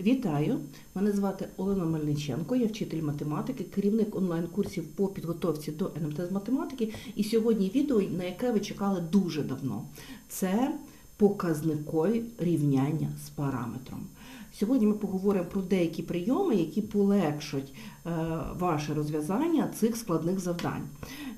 Вітаю! Мене звати Олена Мельниченко, я вчитель математики, керівник онлайн-курсів по підготовці до НМТ з математики. І сьогодні відео, на яке ви чекали дуже давно. Це показникові рівняння з параметром. Сьогодні ми поговоримо про деякі прийоми, які полегшать е, ваше розв'язання цих складних завдань.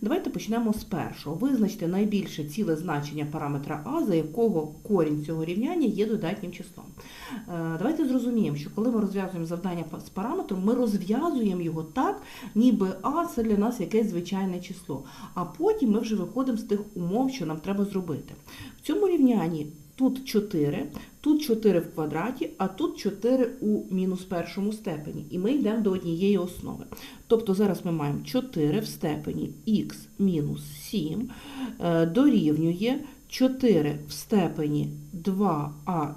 Давайте почнемо з першого. Визначте найбільше ціле значення параметра А, за якого корінь цього рівняння є додатнім числом. Е, Давайте зрозуміємо, що коли ми розв'язуємо завдання з параметром, ми розв'язуємо його так, ніби А це для нас якесь звичайне число. А потім ми вже виходимо з тих умов, що нам треба зробити. В цьому рівнянні тут 4, тут 4 в квадраті, а тут 4 у мінус першому степені. І ми йдемо до однієї основи. Тобто зараз ми маємо 4 в степені х мінус 7 е, дорівнює 4 в степені 2ах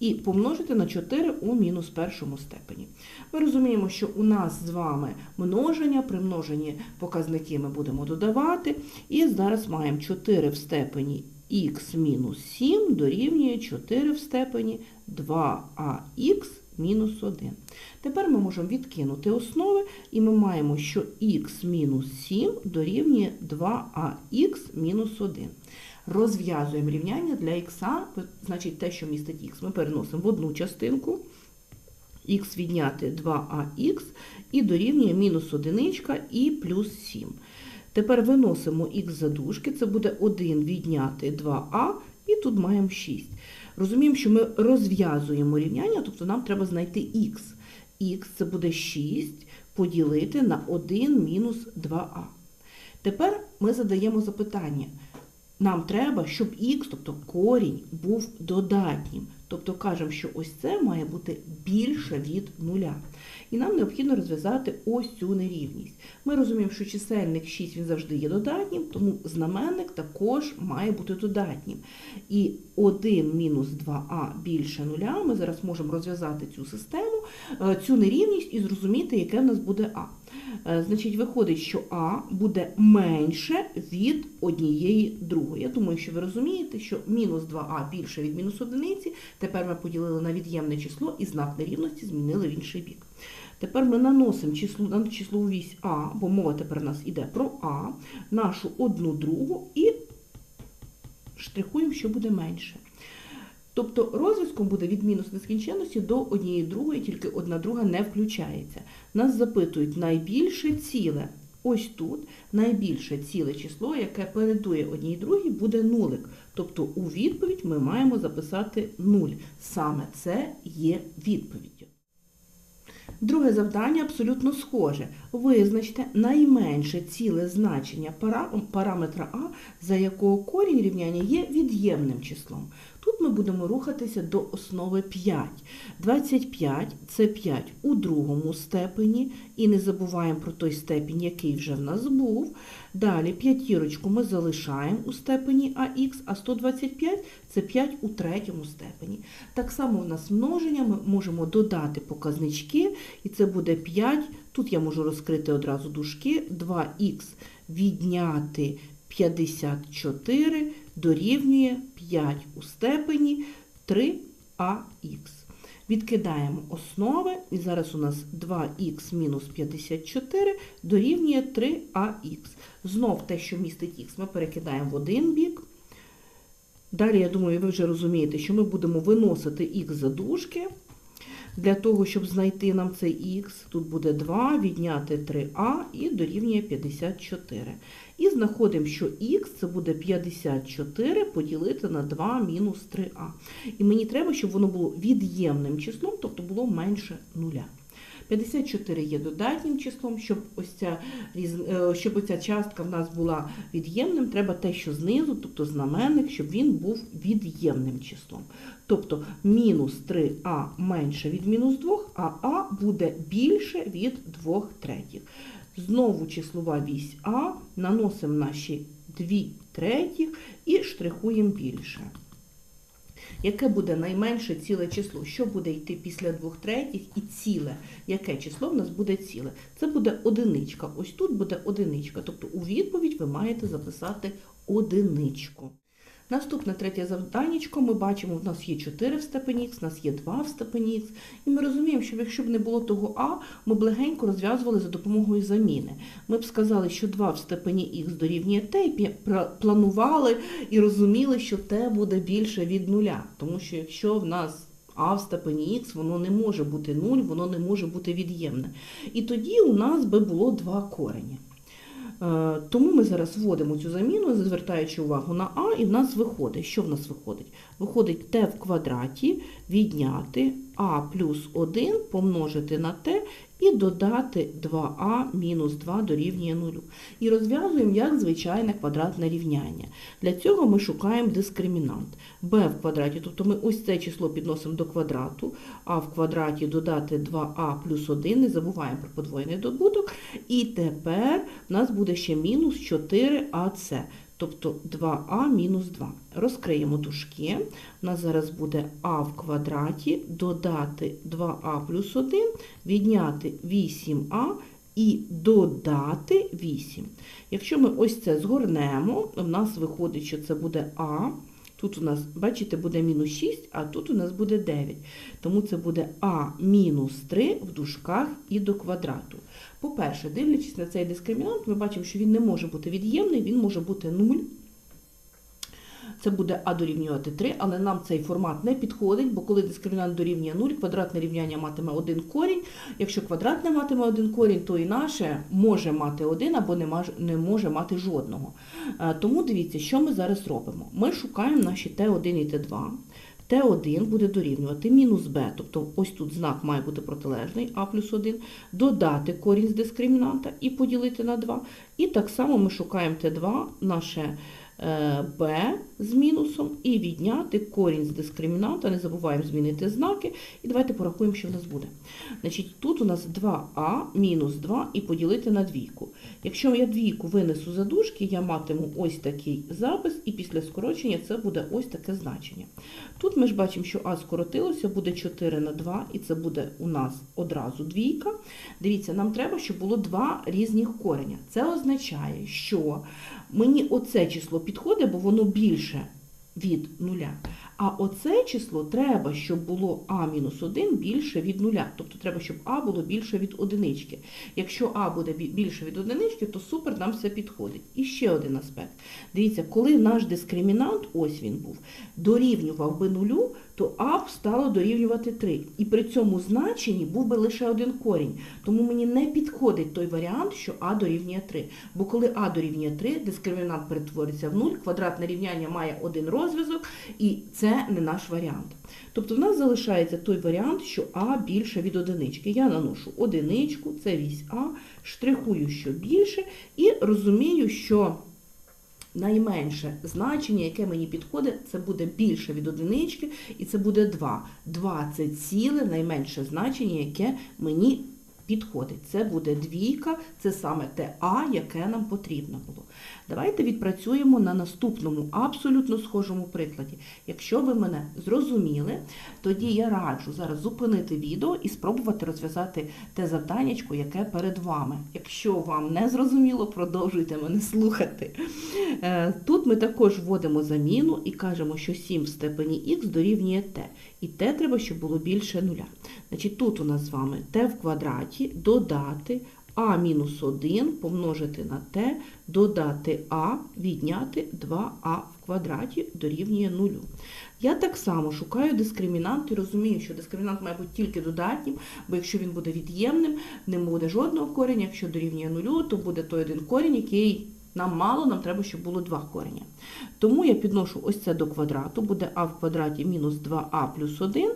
і помножити на 4 у мінус першому степені. Ми розуміємо, що у нас з вами множення, при множенні показники ми будемо додавати. І зараз маємо 4 в степені х мінус 7 дорівнює 4 в степені 2ах мінус 1. Тепер ми можемо відкинути основи, і ми маємо, що х мінус 7 дорівнює 2ах мінус 1. Розв'язуємо рівняння для х, значить те, що містить х, ми переносимо в одну частинку, х відняти 2ах і дорівнює мінус 1 і плюс 7. Тепер виносимо х за дужки, це буде 1 відняти 2а, і тут маємо 6. Розуміємо, що ми розв'язуємо рівняння, тобто нам треба знайти х. х це буде 6 поділити на 1 мінус 2а. Тепер ми задаємо запитання. Нам треба, щоб х, тобто корінь, був додатнім. Тобто кажемо, що ось це має бути більше від нуля. І нам необхідно розв'язати ось цю нерівність. Ми розуміємо, що чисельник 6 він завжди є додатнім, тому знаменник також має бути додатнім. І 1 мінус 2а більше нуля, ми зараз можемо розв'язати цю систему, е, цю нерівність і зрозуміти, яке в нас буде а. Е, Значить, виходить, що А буде менше від однієї другої. Я думаю, що ви розумієте, що мінус 2а більше від мінус одиниці. Тепер ми поділили на від'ємне число і знак нерівності змінили в інший бік. Тепер ми наносимо число, на числову вісь А, бо мова тепер у нас йде про А, нашу одну другу і штрихуємо, що буде менше. Тобто розв'язком буде від мінус нескінченності до однієї другої, тільки одна друга не включається. Нас запитують найбільше ціле. Ось тут найбільше ціле число, яке передує одній другій, буде нулик. Тобто у відповідь ми маємо записати 0. Саме це є відповіддю. Друге завдання абсолютно схоже. Визначте найменше ціле значення параметра А, за якого корінь рівняння є від'ємним числом. Тут ми будемо рухатися до основи 5. 25 – це 5 у другому степені, і не забуваємо про той степень, який вже в нас був. Далі п'ятірочку ми залишаємо у степені АХ, а 125 – це 5 у третьому степені. Так само у нас множення, ми можемо додати показнички, і це буде 5. Тут я можу розкрити одразу дужки. 2х відняти 54 дорівнює 5 у степені 3ах. Відкидаємо основи, і зараз у нас 2х мінус 54 дорівнює 3ах. Знов те, що містить х, ми перекидаємо в один бік. Далі, я думаю, ви вже розумієте, що ми будемо виносити х за дужки. Для того, щоб знайти нам цей х, тут буде 2, відняти 3а і дорівнює 54. І знаходимо, що х це буде 54 поділити на 2 мінус 3а. І мені треба, щоб воно було від'ємним числом, тобто було менше нуля. 54 є додатнім числом, щоб ось ця, е, щоб оця частка в нас була від'ємним, треба те, що знизу, тобто знаменник, щоб він був від'ємним числом. Тобто мінус 3а менше від мінус 2, а а буде більше від 2 третіх. Знову числова вісь А, наносимо наші 2 третіх і штрихуємо більше. Яке буде найменше ціле число? Що буде йти після двох третіх і ціле? Яке число в нас буде ціле? Це буде одиничка. Ось тут буде одиничка. Тобто у відповідь ви маєте записати одиничку. Наступне третє завданнячко. Ми бачимо, в нас є 4 в степені х, в нас є 2 в степені х. І ми розуміємо, що якщо б не було того а, ми б легенько розв'язували за допомогою заміни. Ми б сказали, що 2 в степені х дорівнює t, і планували і розуміли, що t буде більше від нуля. Тому що якщо в нас а в степені х, воно не може бути 0, воно не може бути від'ємне. І тоді у нас би було два корені. Е, Тому ми зараз вводимо цю заміну, звертаючи увагу на а, і в нас виходить. Що в нас виходить? Виходить Т в квадраті відняти а плюс 1 помножити на t і додати 2а мінус 2 дорівнює 0. І розв'язуємо як звичайне квадратне рівняння. Для цього ми шукаємо дискримінант. b в квадраті, тобто ми ось це число підносимо до квадрату, а в квадраті додати 2а плюс 1, не забуваємо про подвоєний добуток. І тепер в нас буде ще мінус 4ac, тобто 2а мінус 2. Розкриємо дужки. У нас зараз буде а в квадраті, додати 2а плюс 1, відняти 8а і додати 8. Якщо ми ось це згорнемо, в нас виходить, що це буде а. Тут у нас, бачите, буде мінус 6, а тут у нас буде 9. Тому це буде а мінус 3 в дужках і до квадрату. По-перше, дивлячись на цей дискримінант, ми бачимо, що він не може бути від'ємний, він може бути 0. Це буде а дорівнювати 3, але нам цей формат не підходить, бо коли дискримінант дорівнює 0, квадратне рівняння матиме один корінь. Якщо квадратне матиме один корінь, то і наше може мати один або не може мати жодного. Е, Тому дивіться, що ми зараз робимо. Ми шукаємо наші Т1 і Т2. Т1 буде дорівнювати мінус b, тобто ось тут знак має бути протилежний, а плюс 1, додати корінь з дискримінанта і поділити на 2. І так само ми шукаємо Т2, наше е, b з мінусом, і відняти корінь з дискримінанта, не забуваємо змінити знаки, і давайте порахуємо, що в нас буде. Значить, тут у нас 2а мінус 2 і поділити на двійку. Якщо я двійку винесу за дужки, я матиму ось такий запис, і після скорочення це буде ось таке значення. Тут ми ж бачимо, що а скоротилося, буде 4 на 2, і це буде у нас одразу двійка. Дивіться, нам треба, щоб було два різних кореня. Це означає, що мені оце число підходить, бо воно більше від нуля. А оце число треба, щоб було а-1 більше від нуля. Тобто треба, щоб а було більше від одинички. Якщо а буде більше від одинички, то супер, нам все підходить. І ще один аспект. Дивіться, коли наш дискримінант, ось він був, дорівнював би нулю, то б стало дорівнювати 3. І при цьому значенні був би лише один корінь. Тому мені не підходить той варіант, що а дорівнює 3. Бо коли а дорівнює 3, дискримінант перетвориться в 0, квадратне рівняння має один розв'язок, і це не наш варіант. Тобто в нас залишається той варіант, що а більше від одинички. Я наношу одиничку, це вісь А, штрихую, що більше, і розумію, що найменше значення, яке мені підходить, це буде більше від одинички, і це буде 2. 2 – це ціле найменше значення, яке мені підходить. Це буде двійка, це саме те А, яке нам потрібно було. Давайте відпрацюємо на наступному абсолютно схожому прикладі. Якщо ви мене зрозуміли, тоді я раджу зараз зупинити відео і спробувати розв'язати те завданнячко, яке перед вами. Якщо вам не зрозуміло, продовжуйте мене слухати. Е, Тут ми також вводимо заміну і кажемо, що 7 в степені х дорівнює t. І t треба, щоб було більше нуля. Значить, тут у нас з вами t в квадраті додати а мінус 1 помножити на t, додати а, відняти 2а в квадраті дорівнює 0. Я так само шукаю дискримінант і розумію, що дискримінант має бути тільки додатнім, бо якщо він буде від'ємним, не буде жодного кореня. Якщо дорівнює 0, то буде той один корінь, який нам мало, нам треба, щоб було два кореня. Тому я підношу ось це до квадрату, буде а в квадраті мінус 2а плюс 1,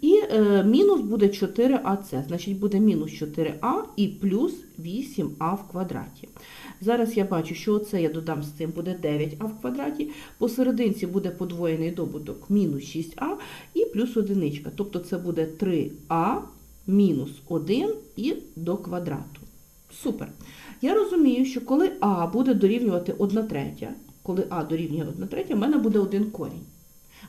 і е, мінус буде 4ac, значить буде мінус 4а і плюс 8а в квадраті. Зараз я бачу, що оце я додам з цим буде 9а в квадраті, посерединці буде подвоєний добуток мінус 6а і плюс одиничка, тобто це буде 3а мінус 1 і до квадрату. Супер. Я розумію, що коли А буде дорівнювати 1 третя, коли А дорівнює 1 третя, в мене буде один корінь.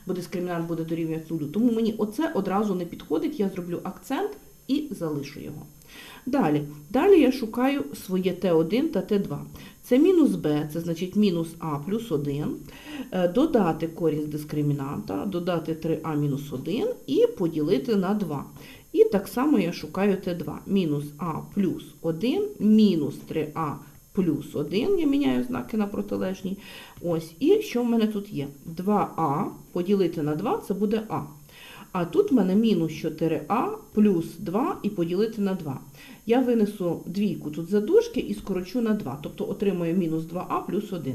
Бо дискримінант буде дорівнювати нулю. Тому мені оце одразу не підходить, я зроблю акцент і залишу його. Далі, далі я шукаю своє Т1 та Т2. Це мінус b, це значить мінус а плюс 1, е, додати корінь з дискримінанта, додати 3а мінус 1 і поділити на 2. І так само я шукаю Т2. Мінус а плюс 1, мінус 3а плюс 1, я міняю знаки на протилежні. Ось, і що в мене тут є? 2а поділити на 2 це буде а. А тут в мене мінус 4а плюс 2 і поділити на 2. Я винесу двійку тут за дужки і скорочу на 2, тобто отримую мінус 2а плюс 1.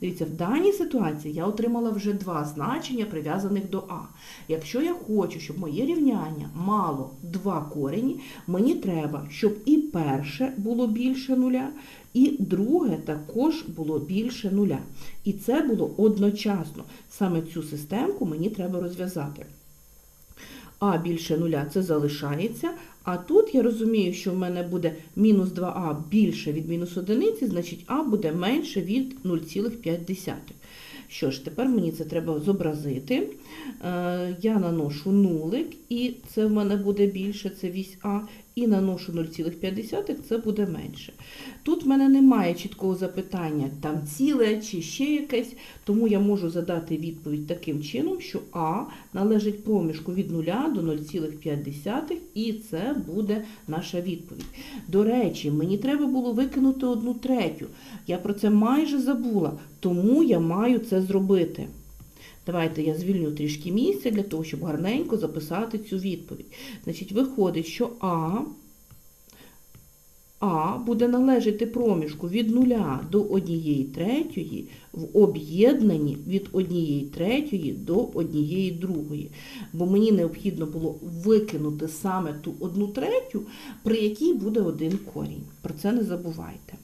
Дивіться, в даній ситуації я отримала вже два значення, прив'язаних до а. Якщо я хочу, щоб моє рівняння мало два корені, мені треба, щоб і перше було більше нуля, і друге також було більше нуля. І це було одночасно. Саме цю системку мені треба розв'язати. А більше нуля це залишається. А тут я розумію, що в мене буде мінус 2а більше від мінус одиниці, значить а буде менше від 0,5. Що ж, тепер мені це треба зобразити. Е, Я наношу нулик, і це в мене буде більше, це вісь А, і наношу 0,5, це буде менше. Тут в мене немає чіткого запитання, там ціле чи ще якесь, тому я можу задати відповідь таким чином, що А належить проміжку від 0 до 0,5, і це буде наша відповідь. До речі, мені треба було викинути одну третю. Я про це майже забула, тому я маю це зробити. Давайте я звільню трішки місця для того, щоб гарненько записати цю відповідь. Значить, виходить, що А, А буде належати проміжку від 0 до 1 третьої в об'єднанні від 1 третьої до 1 другої. Бо мені необхідно було викинути саме ту 1 третю, при якій буде один корінь. Про це не забувайте.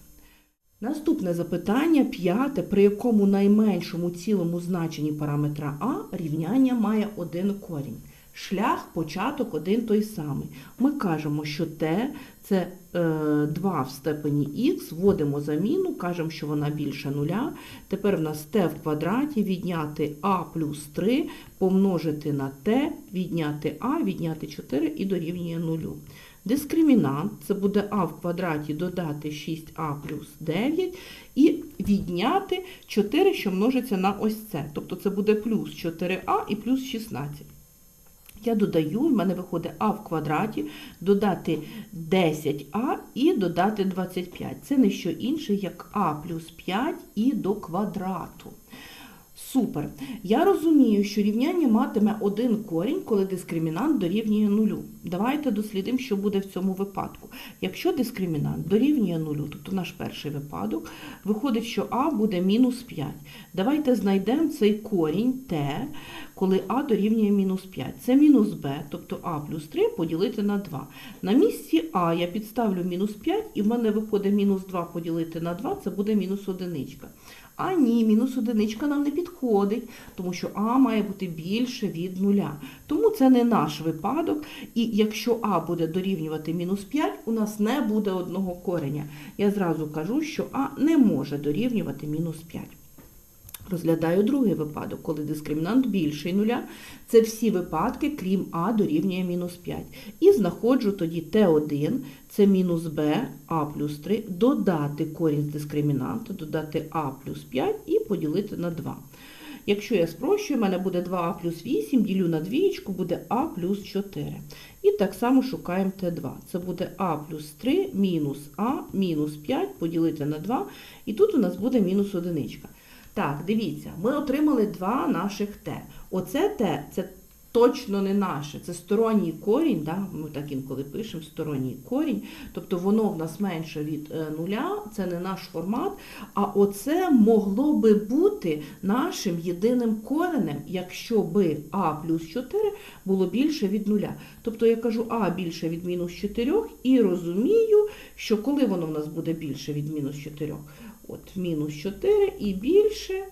Наступне запитання, п'яте, при якому найменшому цілому значенні параметра А рівняння має один корінь. Шлях, початок один той самий. Ми кажемо, що t це е, 2 в степені х, вводимо заміну, кажемо, що вона більше нуля. Тепер в нас t в квадраті відняти а плюс 3, помножити на t, відняти а, відняти 4 і дорівнює нулю. Дискримінант це буде а в квадраті додати 6а плюс 9 і відняти 4, що множиться на ось це. Тобто це буде плюс 4а і плюс 16. Я додаю, в мене виходить а в квадраті, додати 10а і додати 25. Це не що інше, як а плюс 5 і до квадрату. Супер. Я розумію, що рівняння матиме один корінь, коли дискримінант дорівнює нулю. Давайте дослідимо, що буде в цьому випадку. Якщо дискримінант дорівнює нулю, тобто наш перший випадок, виходить, що а буде мінус 5. Давайте знайдемо цей корінь t, коли а дорівнює мінус 5. Це мінус b, тобто а плюс 3 поділити на 2. На місці а я підставлю мінус 5, і в мене виходить мінус 2 поділити на 2, це буде мінус одиничка. А ні, мінус одиничка нам не підходить, тому що А має бути більше від нуля. Тому це не наш випадок. І якщо А буде дорівнювати мінус 5, у нас не буде одного кореня. Я зразу кажу, що А не може дорівнювати мінус 5. Розглядаю другий випадок, коли дискримінант більший нуля. Це всі випадки, крім А дорівнює мінус 5. І знаходжу тоді Т1, це мінус Б, А плюс 3, додати корінь з дискримінанту, додати А плюс 5 і поділити на 2. Якщо я спрощую, в мене буде 2а плюс 8, ділю на двієчку, буде а плюс 4. І так само шукаємо Т2. Це буде а плюс 3 мінус а мінус 5 поділити на 2. І тут у нас буде мінус одиничка. Так, дивіться, ми отримали два наших Т. Оце Т, це точно не наше, це сторонній корінь, да? ми так інколи пишемо сторонній корінь, тобто воно в нас менше від е, нуля, це не наш формат, а оце могло би бути нашим єдиним коренем, якщо би а плюс 4 було більше від нуля. Тобто я кажу а більше від мінус 4 і розумію, що коли воно в нас буде більше від мінус 4, от мінус 4 і більше,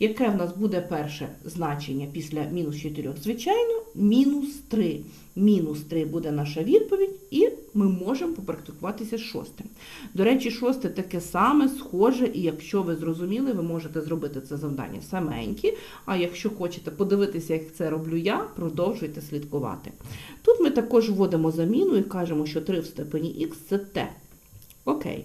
Яке в нас буде перше значення після мінус 4? Звичайно, мінус 3. Мінус 3 буде наша відповідь, і ми можемо попрактикуватися з шостим. До речі, шосте таке саме, схоже, і якщо ви зрозуміли, ви можете зробити це завдання саменькі. А якщо хочете подивитися, як це роблю я, продовжуйте слідкувати. Тут ми також вводимо заміну і кажемо, що 3 в степені х це t. Окей.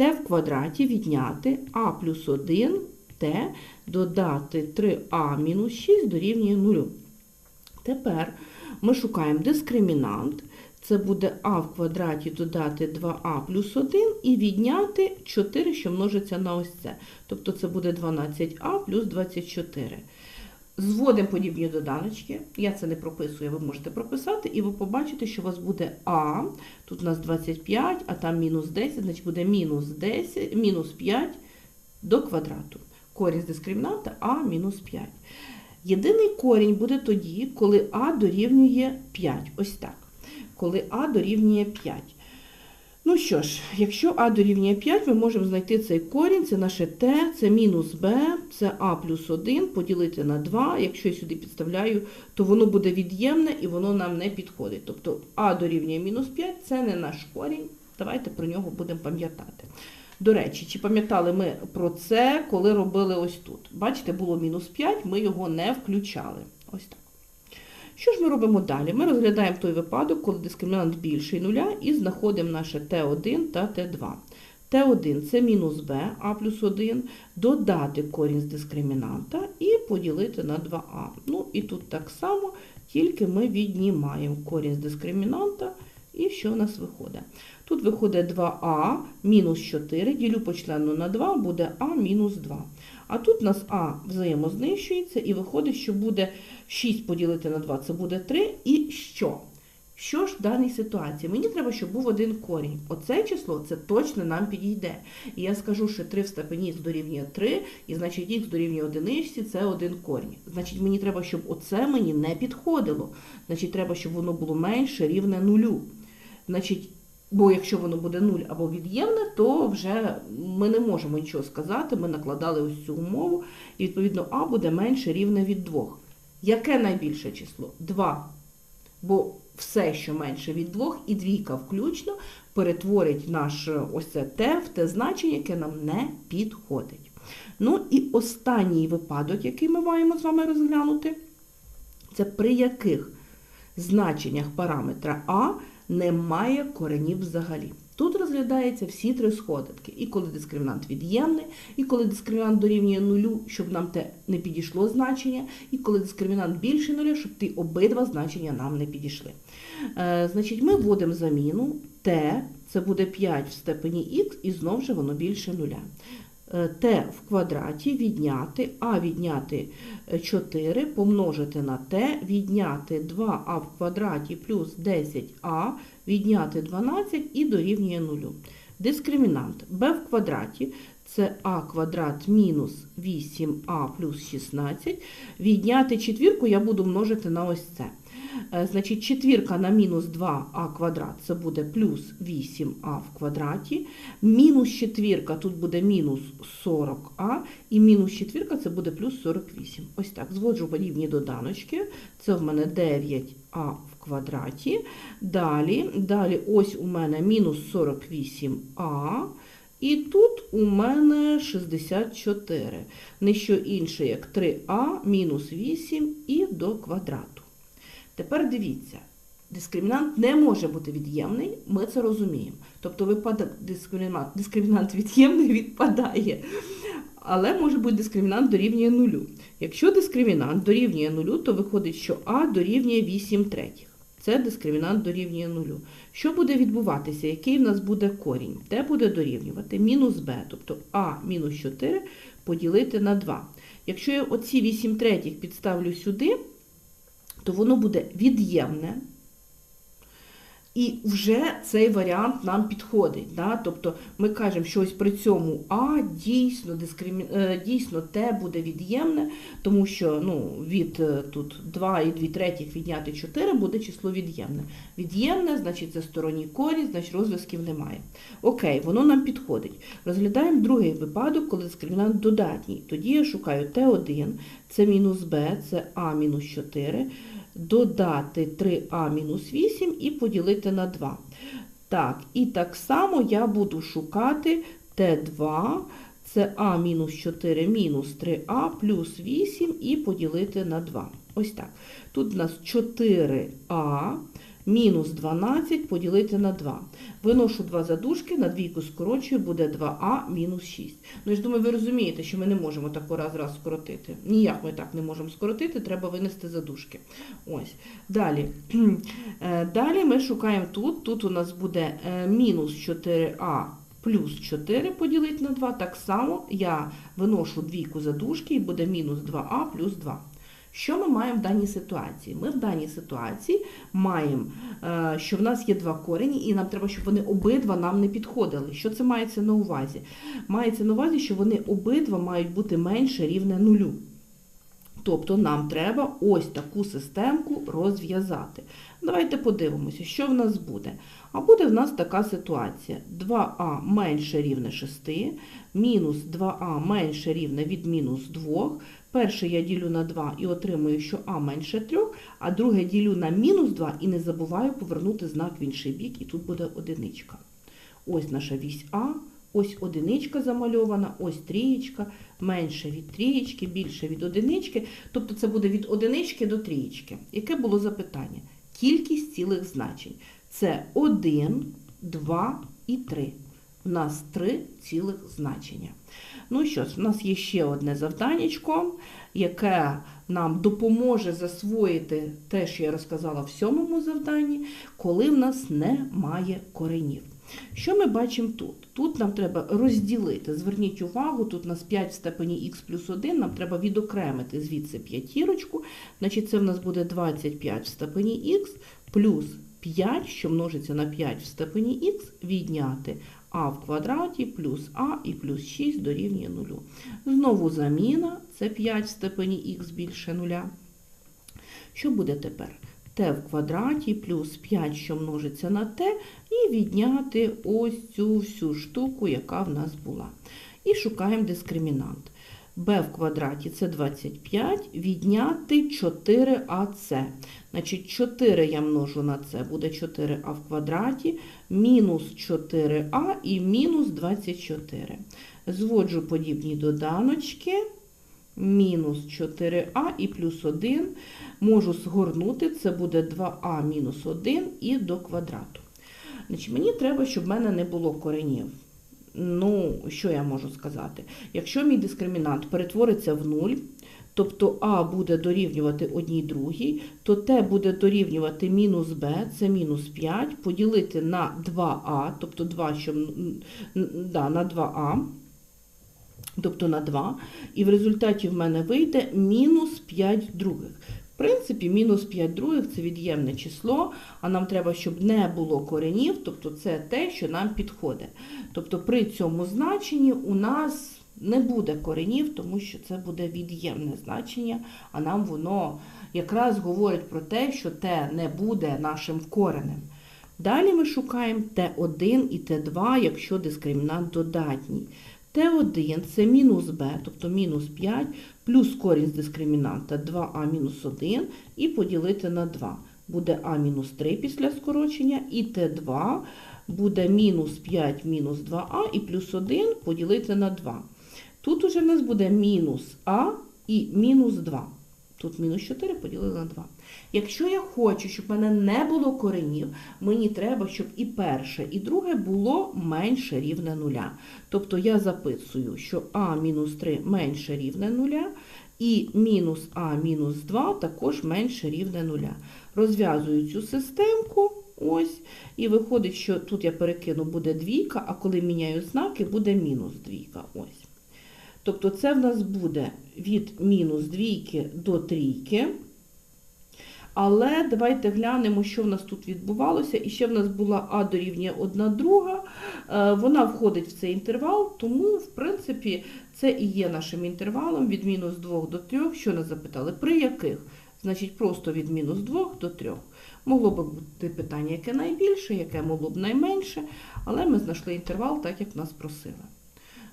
T в квадраті відняти а плюс 1 t додати 3а мінус 6 дорівнює 0. Тепер ми шукаємо дискримінант. Це буде а в квадраті додати 2а плюс 1 і відняти 4, що множиться на ось це. Тобто це буде 12а плюс 24. Зводимо подібні доданочки. Я це не прописую, ви можете прописати, і ви побачите, що у вас буде А, тут у нас 25, а там мінус 10, значить буде мінус 10, мінус 5 до квадрату. Корінь з дискримінанта А мінус 5. Єдиний корінь буде тоді, коли А дорівнює 5. Ось так. Коли А дорівнює 5. Ну що ж, якщо А дорівнює 5, ми можемо знайти цей корінь, це наше Т, це мінус Б, це А плюс 1, поділити на 2. Якщо я сюди підставляю, то воно буде від'ємне і воно нам не підходить. Тобто А дорівнює мінус 5 це не наш корінь. Давайте про нього будемо пам'ятати. До речі, чи пам'ятали ми про це, коли робили ось тут? Бачите, було мінус 5, ми його не включали. Ось так. Що ж ми робимо далі? Ми розглядаємо той випадок, коли дискримінант більший нуля, і знаходимо наше Т1 та Т2. Т1 це мінус b, а плюс 1, додати корінь з дискримінанта і поділити на 2а. Ну і тут так само, тільки ми віднімаємо корінь з дискримінанта, і що в нас виходить? Тут виходить 2а мінус 4, ділю по члену на 2, буде а мінус 2. А тут у нас А взаємознищується і виходить, що буде 6 поділити на 2, це буде 3. І що? Що ж в даній ситуації? Мені треба, щоб був один корінь. Оце число це точно нам підійде. І я скажу, що 3 в степені х дорівнює 3, і значить х дорівнює одиничці, це один корінь. Значить, мені треба, щоб оце мені не підходило. Значить, треба, щоб воно було менше рівне нулю. Значить, Бо якщо воно буде 0 або від'ємне, то вже ми не можемо нічого сказати, ми накладали ось цю умову, і відповідно А буде менше рівне від 2. Яке найбільше число? 2. Бо все, що менше від 2, і двійка включно, перетворить наш ось це Т в те значення, яке нам не підходить. Ну і останній випадок, який ми маємо з вами розглянути, це при яких значеннях параметра А немає коренів взагалі. Тут розглядаються всі три сходинки. І коли дискримінант від'ємний, і коли дискримінант дорівнює нулю, щоб нам те не підійшло значення, і коли дискримінант більше нуля, щоб ті обидва значення нам не підійшли. Е, Значить, ми вводимо заміну t, це буде 5 в степені х, і знову ж воно більше нуля. T в квадраті відняти, а відняти 4 помножити на t, відняти 2а в квадраті плюс 10а, відняти 12 і дорівнює 0. Дискримінант b в квадраті це а квадрат мінус 8а плюс 16. Відняти четвірку я буду множити на ось це. Е, Значить, четвірка на мінус 2а квадрат це буде плюс 8а в квадраті. Мінус четвірка тут буде мінус 40а, і мінус четвірка це буде плюс 48. Ось так. Зводжу подібні доданочки. Це в мене 9а в квадраті. Далі, далі ось у мене мінус 48а. І тут у мене 64. Не що інше, як 3а мінус 8 і до квадрату. Тепер дивіться, дискримінант не може бути від'ємний, ми це розуміємо. Тобто випадок дискримінант, дискримінант від'ємний відпадає. Але може бути дискримінант дорівнює нулю. Якщо дискримінант дорівнює нулю, то виходить, що А дорівнює 8 третіх. Це дискримінант дорівнює нулю. Що буде відбуватися? Який в нас буде корінь? Де буде дорівнювати? Мінус b, тобто а мінус 4 поділити на 2. Якщо я оці 8 третіх підставлю сюди, то воно буде від'ємне. І вже цей варіант нам підходить. Да? Тобто ми кажемо, що ось при цьому А дійсно дискримі... е, дійсно Т буде від'ємне, тому що ну, від е, тут 2 і 2 третіх відняти 4 буде число від'ємне. Від'ємне, значить це сторонній корінь, значить розв'язків немає. Окей, воно нам підходить. Розглядаємо другий випадок, коли дискримінант додатній. Тоді я шукаю Т1, це мінус Б, це А мінус 4 додати 3а мінус 8 і поділити на 2. Так, і так само я буду шукати Т2, це А мінус 4 мінус 3а плюс 8 і поділити на 2. Ось так. Тут у нас 4а мінус 12 поділити на 2. Виношу 2 задушки, на двійку скорочую, буде 2а мінус 6. Ну, я ж думаю, ви розумієте, що ми не можемо так раз раз скоротити. Ніяк ми так не можемо скоротити, треба винести задушки. Ось. Далі. Е, Далі ми шукаємо тут. Тут у нас буде е, мінус 4а плюс 4 поділити на 2. Так само я виношу двійку задушки і буде мінус 2а плюс 2. Що ми маємо в даній ситуації? Ми в даній ситуації маємо, е, що в нас є два корені, і нам треба, щоб вони обидва нам не підходили. Що це мається на увазі? Мається на увазі, що вони обидва мають бути менше рівне нулю. Тобто нам треба ось таку системку розв'язати. Давайте подивимося, що в нас буде. А буде в нас така ситуація. 2а менше рівне 6, мінус 2а менше рівне від мінус 2. Перше я ділю на 2 і отримую, що а менше 3, а друге ділю на мінус 2 і не забуваю повернути знак в інший бік, і тут буде одиничка. Ось наша вісь А, ось одиничка замальована, ось трієчка, менше від трієчки, більше від одинички. Тобто це буде від одинички до трієчки. Яке було запитання? Кількість цілих значень. Це 1, 2 і 3. У нас три цілих значення. Ну що ж, у нас є ще одне завданнячко, яке нам допоможе засвоїти те, що я розказала в сьомому завданні, коли в нас немає коренів. Що ми бачимо тут? Тут нам треба розділити, зверніть увагу, тут у нас 5 в степені х плюс 1, нам треба відокремити звідси п'ятірочку, значить це в нас буде 25 в степені х плюс 5, що множиться на 5 в степені х, відняти а в квадраті плюс а і плюс 6 дорівнює 0. Знову заміна, це 5 в степені х більше 0. Що буде тепер? t в квадраті плюс 5, що множиться на t, і відняти ось цю всю штуку, яка в нас була. І шукаємо дискримінант. B в квадраті це 25, відняти 4ac. Значить, 4 я множу на це, буде 4а в квадраті, мінус 4а і мінус 24. Зводжу подібні доданочки. Мінус 4а і плюс 1. Можу згорнути, це буде 2а мінус 1 і до квадрату. Значить, Мені треба, щоб в мене не було коренів. Ну, що я можу сказати? Якщо мій дискримінант перетвориться в 0, тобто А буде дорівнювати одній другій, то Т буде дорівнювати мінус Б, це мінус 5, поділити на 2А, тобто 2, що, да, на 2А, тобто на 2, і в результаті в мене вийде мінус 5 других. Принципі, мінус 5 других це від'ємне число, а нам треба, щоб не було коренів, тобто це те, що нам підходить. Тобто при цьому значенні у нас не буде коренів, тому що це буде від'ємне значення, а нам воно якраз говорить про те, що те не буде нашим коренем. Далі ми шукаємо Т1 і Т2, якщо дискримінант додатній. Т1 це мінус b, тобто мінус 5, плюс корінь з дискримінанта 2а мінус 1 і поділити на 2. Буде а мінус 3 після скорочення, і Т2 буде мінус 5 мінус 2а і плюс 1 поділити на 2. Тут уже в нас буде мінус а і мінус 2. Тут мінус 4 поділили на 2. Якщо я хочу, щоб в мене не було коренів, мені треба, щоб і перше, і друге було менше рівне нуля. Тобто я записую, що а мінус 3 менше рівне нуля, і мінус а мінус 2 також менше рівне нуля. Розв'язую цю системку. Ось, і виходить, що тут я перекину буде двійка, а коли міняю знаки, буде мінус двійка. Ось. Тобто це в нас буде від мінус двійки до трійки. Але давайте глянемо, що в нас тут відбувалося. І ще в нас була А дорівнює 1 друга. Е, Вона входить в цей інтервал, тому, в принципі, це і є нашим інтервалом від мінус 2 до 3. Що нас запитали? При яких? Значить, просто від мінус 2 до 3. Могло б бути питання, яке найбільше, яке могло б найменше, але ми знайшли інтервал так, як нас просили.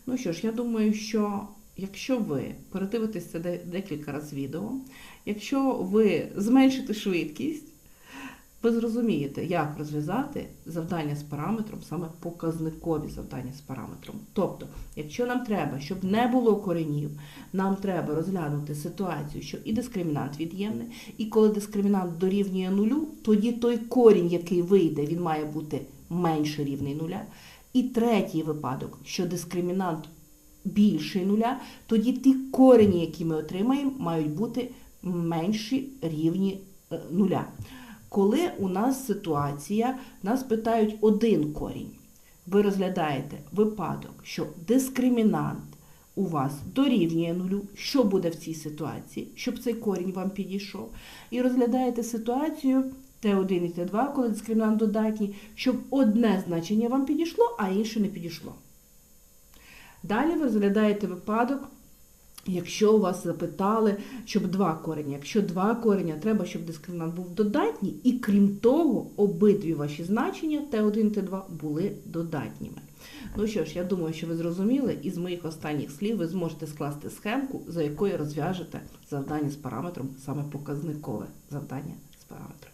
Ну що ж, я думаю, що якщо ви передивитесь це декілька разів відео, якщо ви зменшите швидкість, ви зрозумієте, як розв'язати завдання з параметром, саме показникові завдання з параметром. Тобто, якщо нам треба, щоб не було коренів, нам треба розглянути ситуацію, що і дискримінант від'ємний, і коли дискримінант дорівнює нулю, тоді той корінь, який вийде, він має бути менше рівний нуля. І третій випадок, що дискримінант більший нуля, тоді ті корені, які ми отримаємо, мають бути менші рівні е, нуля. Коли у нас ситуація, нас питають один корінь, ви розглядаєте випадок, що дискримінант у вас дорівнює нулю, що буде в цій ситуації, щоб цей корінь вам підійшов, і розглядаєте ситуацію Т1 і Т2, коли дискримінант додатній, щоб одне значення вам підійшло, а інше не підійшло. Далі ви розглядаєте випадок, якщо у вас запитали, щоб два корення. Якщо два кореня, треба, щоб дискримінант був додатній, і крім того, обидві ваші значення Т1 Т2 були додатніми. Ну що ж, я думаю, що ви зрозуміли, і з моїх останніх слів ви зможете скласти схемку, за якою розв'яжете завдання з параметром, саме показникове завдання з параметром.